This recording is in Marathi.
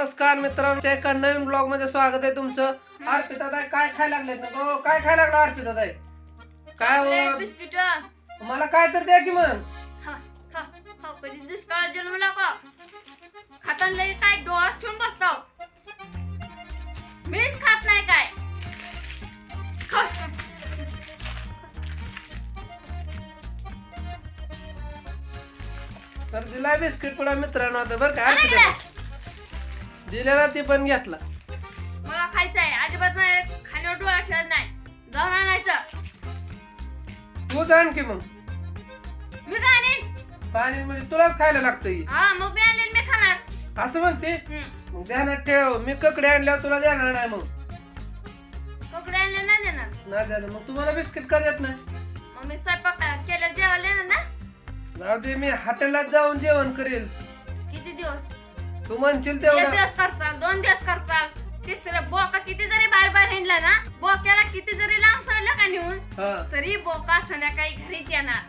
नमस्कार मित्रांनो. एका नवीन ब्लॉगमध्ये स्वागत आहे तुमचं. अर्पिता ताई काय खायला लागले गो काय खायला लागला अर्पिता ताई काय हो? बिस्किट. मला काय तर द्या की मग. हा हा हा कधी दुष्काळात खाताना लई काय डोळ्यात ठेवून बसताव मीच खात नाही काय. तर दिलाय बिस्किट पुढे मित्रांनो. आता बरं का अर्पिता. दिलेला ती पण घेतला. मला खायचं आहे अजिबात नाही खाण्यावर डोळा ठेवत नाही. जाऊन आणायचं. तूच आण की मग. मी काय आणीन. पाणी म्हणजे तुलाच खायला लागतं हा मग मी आणलेलं मी खाणार. असं म्हणते? हम्म. मग ध्यानात ठेव. मी ककडे आणल्यावर तुला देणार नाही मग. कपडे आणले नाही देणार. नाही देणार. मग तुम्हाला बिस्किट का देत नाही? मग मी स्वयंपाक केलेलं जेवायला देणार ना? जाऊ दे मी हॉटेलात जाऊन जेवण करेल. किती दिवस? तू म्हणशील एक तेवढं दिवस दोन दिवस करचाल तिसरं बोका किती जरी बाहेर बाहेर हिंडला ना बोक्याला किती जरी लांब सोडलं का नेऊन हा. तरी बोका संध्याकाळी घरीच येणार.